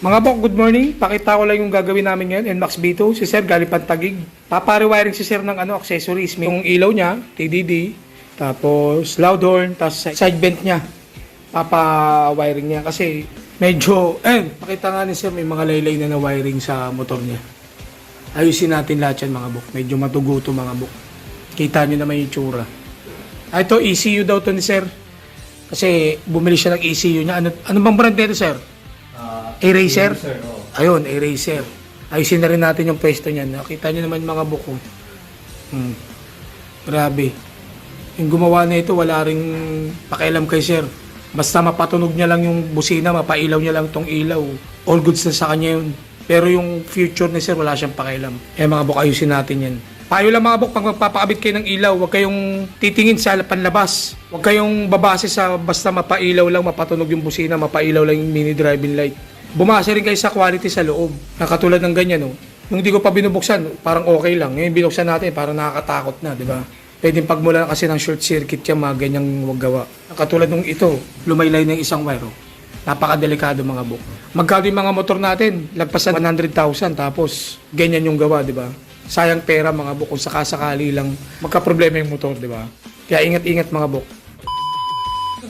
Mga bok, good morning. Pakita ko lang yung gagawin namin ngayon. NMAX B2, si Sir galing Pantagig. Paparewiring si Sir ng ano, accessories. Yung ilaw niya, TDD, tapos loud horn, tapos side vent niya. Papa-wiring niya kasi medyo, eh, pakita nga ni Sir, may mga laylay na na wiring sa motor niya. Ayusin natin lahat yan mga bok. Medyo matugo to mga bok. Kita niyo naman yung tsura. Ah, ito, ECU daw to ni Sir. Kasi bumili siya ng ECU niya. Ano, ano bang brand nito, Sir? Eraser? Eraser, oo. Ayun, eraser. Ayusin na rin natin yung pwesto niyan. Nakita niyo naman mga buko. Hmm. Grabe. Yung gumawa na ito, wala ring pakialam kay sir. Basta mapatunog niya lang yung busina, mapailaw niya lang tong ilaw. All goods na sa kanya yun. Pero yung future ni sir, wala siyang pakialam. Eh mga buk, ayusin natin yan. Payo lang mga buk, pag magpapakabit kayo ng ilaw, huwag kayong titingin sa panlabas. Huwag kayong babase sa basta mapailaw lang, mapatunog yung busina, mapailaw lang yung mini driving light. Bumasa rin kayo sa quality sa loob. Na katulad ng ganyan, no? Nung hindi ko pa binubuksan, parang okay lang. Ngayon binuksan natin, parang nakakatakot na, di ba? Pwedeng pagmula kasi ng short circuit yan, mga ganyang wag gawa. Katulad nung ito, lumaylay ng isang wire. oh. Napakadelikado mga buk. Magkano yung mga motor natin? Lagpasan 100,000 tapos ganyan yung gawa, di ba? Sayang pera mga buk kung sakasakali lang magka-problema yung motor, di ba? Kaya ingat-ingat mga buk.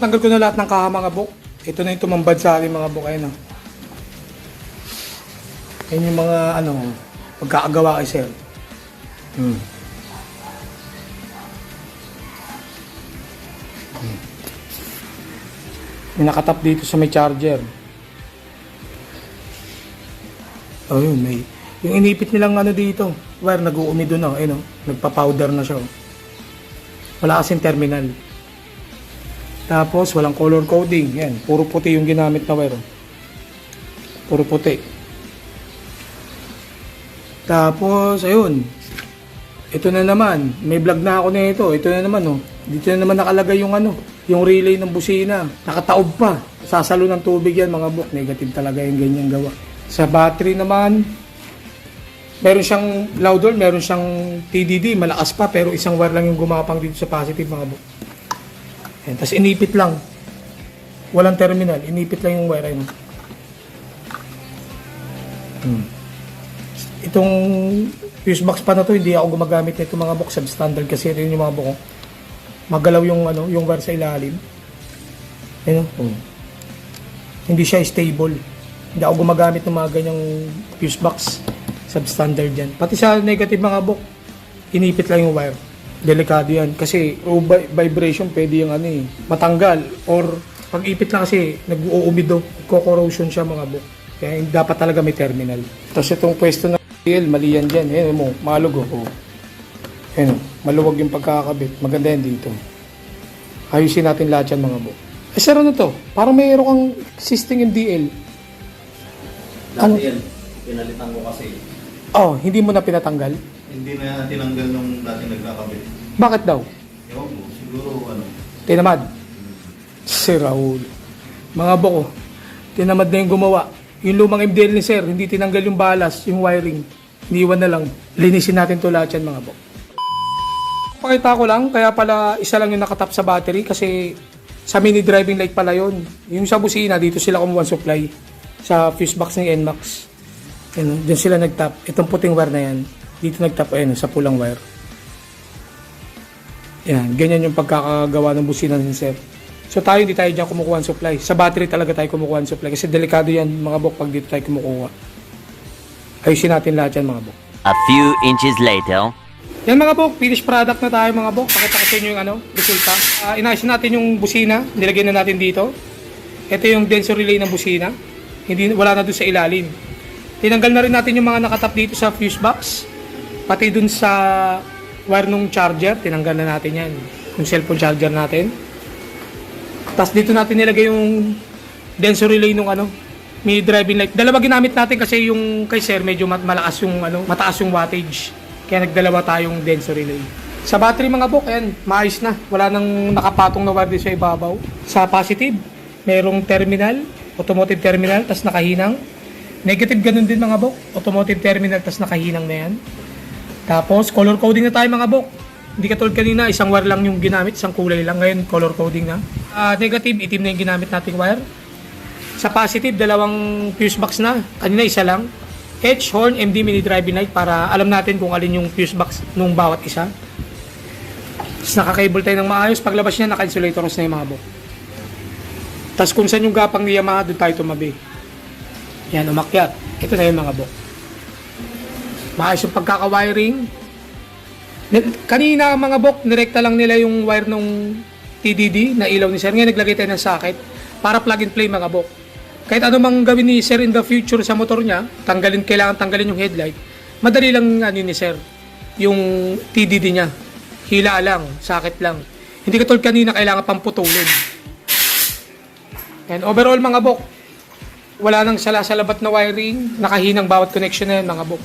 Tanggal ko na lahat ng kaha mga buk. Ito na yung tumambad sa akin mga buk. Ayun, oh. Yan yung mga ano, pagkakagawa kay sir. Hmm. Hmm. May nakatap dito sa may charger. Oh, yun, may. Yung inipit nilang ano dito, wire nag-uumi doon, oh, ayun, oh, nagpa-powder na siya. Oh. Wala kasing terminal. Tapos, walang color coding. Yan, puro puti yung ginamit na wire. oh. Puro puti. Tapos, ayun. Ito na naman. May vlog na ako nito. Ito na naman, oh. Dito na naman nakalagay yung ano, yung relay ng busina. Nakataob pa. Sasalo ng tubig yan, mga buk. Negative talaga yung ganyan gawa. Sa battery naman, meron siyang loud door, meron siyang TDD, malakas pa, pero isang wire lang yung gumapang dito sa positive, mga buk. Yan. Tapos inipit lang. Walang terminal. Inipit lang yung wire. Ayun. Hmm. Itong fuse box pa na to, hindi ako gumagamit nito mga box substandard kasi ito yung mga buko. Magalaw yung ano, yung wire sa ilalim. Ayun. Oh. Hindi siya stable. Hindi ako gumagamit ng mga ganyang fuse box substandard yan. Pati sa negative mga bok, inipit lang yung wire. Delikado yan kasi oh, vi- vibration pwede yung ano eh, matanggal or pag ipit lang kasi nag-uumido, corrosion siya mga bok. Kaya dapat talaga may terminal. Tapos itong pwesto ng TL, mali yan dyan. Ayan mo, malug oh. Ayan oh, maluwag yung pagkakabit. Maganda yan dito. Ayusin natin lahat yan mga bok. Eh sir, ano to? Parang mayroon kang existing yung DL. Ano? Dati yan, pinalitan ko kasi. Oh, hindi mo na pinatanggal? Hindi na tinanggal nung dati nagkakabit. Bakit daw? Ewan ko, siguro ano. Tinamad. Si Raul. Mga boko, tinamad na yung gumawa. Yung lumang MDL ni Sir, hindi tinanggal yung balas, yung wiring. Iniwan na lang. Linisin natin to lahat yan mga boko. Pakita ko lang, kaya pala isa lang yung nakatap sa battery kasi sa mini driving light pala yun. Yung sa busina, dito sila kumuha supply sa fuse box ng NMAX. Yan, dyan sila nagtap. Itong puting wire na yan, dito nagtap, ayun, sa pulang wire. Yan, ganyan yung pagkakagawa ng busina ni Sir. So tayo hindi tayo dyan kumukuha ng supply. Sa battery talaga tayo kumukuha ng supply kasi delikado yan mga bok pag dito tayo kumukuha. Ayusin natin lahat yan mga bok. A few inches later. Yan mga bok, finished product na tayo mga bok. Pakita ko sa inyo yung ano, resulta. Uh, inayos natin yung busina, nilagay na natin dito. Ito yung denso relay ng busina. Hindi, wala na doon sa ilalim. Tinanggal na rin natin yung mga nakatap dito sa fuse box. Pati dun sa wire nung charger, tinanggal na natin yan. Yung cellphone charger natin. Tapos dito natin nilagay yung denso relay nung ano, mini driving light. Dalawa ginamit natin kasi yung kay sir medyo mat- malakas yung ano, mataas yung wattage. Kaya nagdalawa tayong denso relay. Sa battery mga bok, ayan, maayos na. Wala nang nakapatong na wire sa ibabaw. Sa positive, merong terminal, automotive terminal, tas nakahinang. Negative ganun din mga bok, automotive terminal, tas nakahinang na yan. Tapos, color coding na tayo mga bok. Hindi katulad kanina, isang wire lang yung ginamit, isang kulay lang. Ngayon, color coding na. Ah, negative, itim na yung ginamit nating wire. Sa positive, dalawang fuse box na. Kanina isa lang. H, horn, MD, mini driving light para alam natin kung alin yung fuse box nung bawat isa. Tapos nakakable tayo ng maayos. Paglabas niya, naka-insulator na yung mga buhok. Tapos kung saan yung gapang ni Yamaha, doon tayo tumabi. Yan, umakyat. Ito na yung mga buhok. Maayos yung pagkaka-wiring. Ni- Kanina mga bok, nirekta lang nila yung wire nung TDD na ilaw ni Sir. Ngayon naglagay tayo ng socket para plug and play mga bok. Kahit ano mang gawin ni Sir in the future sa motor niya, tanggalin, kailangan tanggalin yung headlight. Madali lang ano ni Sir, yung TDD niya. Hila lang, socket lang. Hindi katulad kanina kailangan pang putulin. And overall mga bok, wala nang salasalabat na wiring, nakahinang bawat connection na yan mga bok.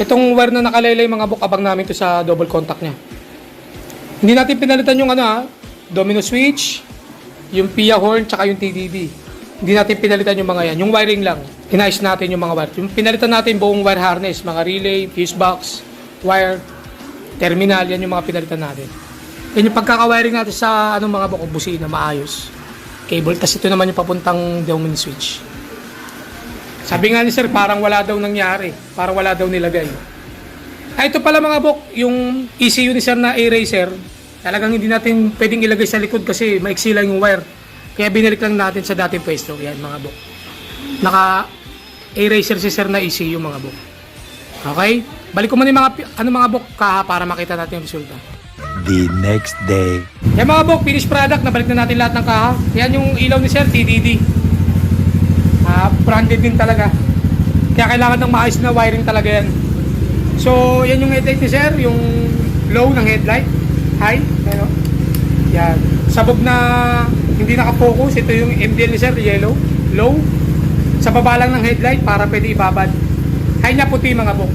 Itong wire na nakalaylay mga bok, abang namin to sa double contact niya. Hindi natin pinalitan yung ano ha, domino switch, yung PIA horn, tsaka yung TDD. Hindi natin pinalitan yung mga yan. Yung wiring lang, inayos natin yung mga wire. Yung pinalitan natin buong wire harness, mga relay, fuse box, wire, terminal, yan yung mga pinalitan natin. Yan yung pagkaka-wiring natin sa ano mga bok, busina, maayos. Cable, tas ito naman yung papuntang domino switch. Sabi nga ni sir, parang wala daw nangyari. Parang wala daw nilagay. Ah, ito pala mga bok, yung ECU ni sir na eraser, talagang hindi natin pwedeng ilagay sa likod kasi maiksi lang yung wire. Kaya binalik lang natin sa dating pwesto. Yan mga bok. Naka eraser si sir na ECU mga bok. Okay? Balik ko muna yung mga, ano mga bok kaha para makita natin yung resulta. the next day. Yan mga bok, finished product, nabalik na natin lahat ng kaha. Yan yung ilaw ni Sir, TDD. Ah, branded din talaga. Kaya kailangan ng maayos na wiring talaga yan. So, yan yung headlight ni Sir, yung low ng headlight. High, ano? Yan. Sabog na hindi nakafocus, ito yung MDL ni Sir, yellow. Low. Sa baba lang ng headlight para pwede ibabad. High niya puti mga bok.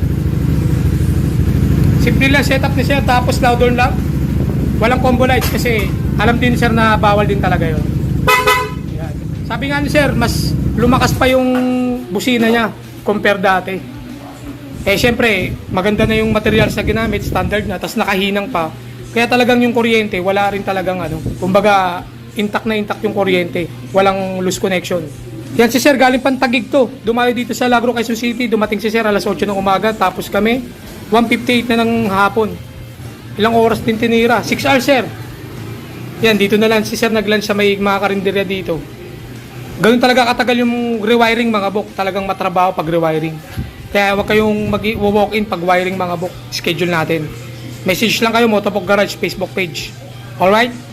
Simple lang setup ni Sir, tapos loud horn lang. Walang combo lights kasi alam din Sir na bawal din talaga yon. Sabi nga ni Sir, mas lumakas pa yung busina niya compare dati. Eh syempre, maganda na yung materials na ginamit, standard na, tapos nakahinang pa. Kaya talagang yung kuryente, wala rin talagang ano, kumbaga intact na intact yung kuryente, walang loose connection. Yan si Sir, galing pantagig to. Dumayo dito sa Lagro, Quezon City, dumating si Sir alas 8 ng umaga, tapos kami, 1.58 na ng hapon. Ilang oras din tinira? 6 hours, sir. Yan, dito na lang si sir nag-lunch sa may mga karinderya dito. Ganun talaga katagal yung rewiring mga bok. Talagang matrabaho pag rewiring. Kaya huwag kayong mag-walk in pag wiring mga bok. Schedule natin. Message lang kayo, Motobok Garage Facebook page. Alright?